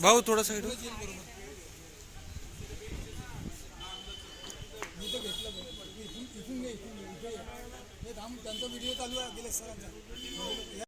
भाऊ थोडा साईड त्यांचा व्हिडिओ चालू आहे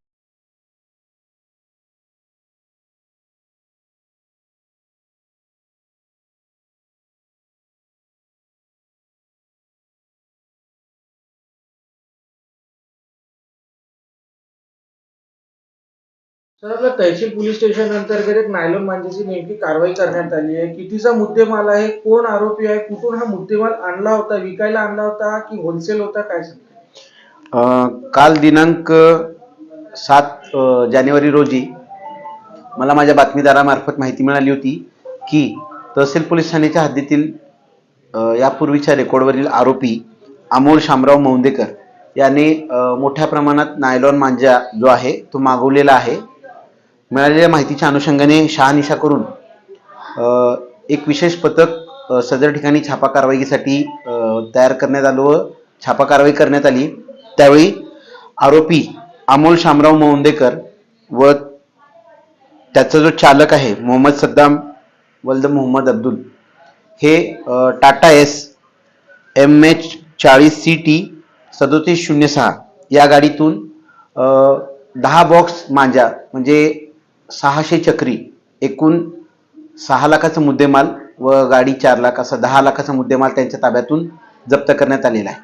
सर तहसील पोलीस स्टेशन अंतर्गत एक नायलॉन मांजेची नेमकी कारवाई करण्यात आली आहे. कितीचा मुद्देमाल आहे? कोण आरोपी आहे? कुठून हा मुद्देमाल आणला होता? विकायला आणला होता की होलसेल होता? काय सांगता? काल दिनांक सात जानेवारी रोजी मला माझ्या बातमीदारामार्फत माहिती मिळाली होती की तहसील पोलीस ठाण्याच्या हद्दीतील यापूर्वीच्या रेकॉर्डवरील आरोपी अमोल शामराव मौंदेकर याने मोठ्या प्रमाणात नायलॉन मांजा जो आहे तो मागवलेला आहे. मिळालेल्या माहितीच्या अनुषंगाने शहानिशा करून एक विशेष पथक सदर ठिकाणी छापा कारवाईसाठी तयार करण्यात आलं व छापा कारवाई करण्यात आली. त्यावेळी आरोपी अमोल शामराव मोहंदेकर व त्याचा जो चालक आहे मोहम्मद सद्दाम वल्द मोहम्मद अब्दुल हे टाटा एस एम एच चाळीस सी टी सदोतीस शून्य सहा या गाडीतून दहा बॉक्स मांजा म्हणजे सहाशे चक्री एकूण सहा लाखाचा मुद्देमाल व गाडी चार लाख असा दहा लाखाचा मुद्देमाल त्यांच्या ताब्यातून जप्त करण्यात आलेला आहे.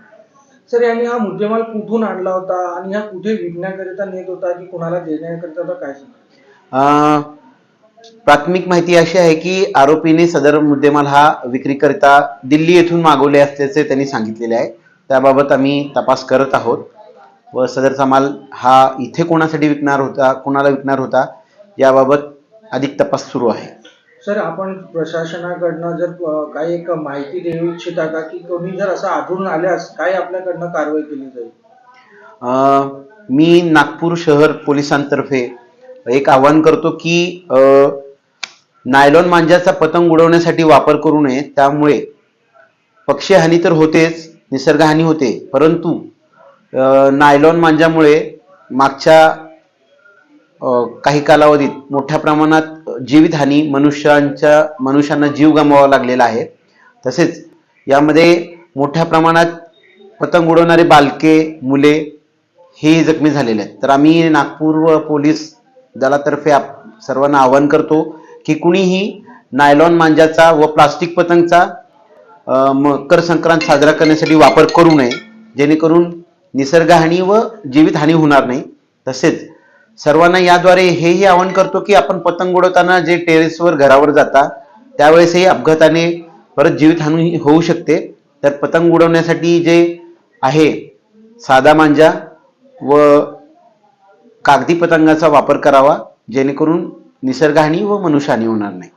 सर यांनी हा मुद्देमाल कुठून आणला होता आणि हा कुठे विकण्याकरिता नेत होता की कोणाला देण्याकरिता होता काय प्राथमिक माहिती अशी आहे की आरोपीने सदर मुद्देमाल हा विक्रीकरिता दिल्ली येथून मागवले असल्याचे त्यांनी सांगितलेले आहे. त्याबाबत आम्ही तपास करत आहोत. व सदरचा माल हा इथे कोणासाठी विकणार होता कोणाला विकणार होता याबाबत अधिक तपास सुरू आहे. सर आपण प्रशासनाकडनं जर काही एक माहिती देऊ इच्छिता का? की कोणी जर असं आढळून आल्यास काय आपल्याकडनं कारवाई केली जाईल? मी नागपूर शहर पोलिसांतर्फे एक आवाहन करतो की नायलॉन मांजाचा पतंग उडवण्यासाठी वापर करू नये. त्यामुळे पक्षी हानी तर होतेच निसर्गहानी होते. परंतु नायलॉन मांजामुळे मागच्या काही कालावधीत मोठ्या प्रमाणात जीवितहानी मनुष्यांच्या मनुष्यांना जीव गमवावा लागलेला आहे. तसेच यामध्ये मोठ्या प्रमाणात पतंग उडवणारे बालके मुले हे जखमी झालेले आहेत. तर आम्ही नागपूर व पोलीस दलातर्फे आप सर्वांना आवाहन करतो की कुणीही नायलॉन मांजाचा व प्लास्टिक पतंगचा मकर संक्रांत साजरा करण्यासाठी वापर करू नये. जेणेकरून निसर्गहानी व जीवितहानी होणार नाही. तसेच सर्वांना याद्वारे हेही आवाहन करतो की आपण पतंग उडवताना जे टेरेसवर घरावर जाता त्यावेळेसही अपघाताने परत जीवितहानी होऊ शकते. तर पतंग उडवण्यासाठी जे आहे साधा मांजा व कागदी पतंगाचा वापर करावा जेणेकरून निसर्गहानी व मनुष्यहानी होणार नाही.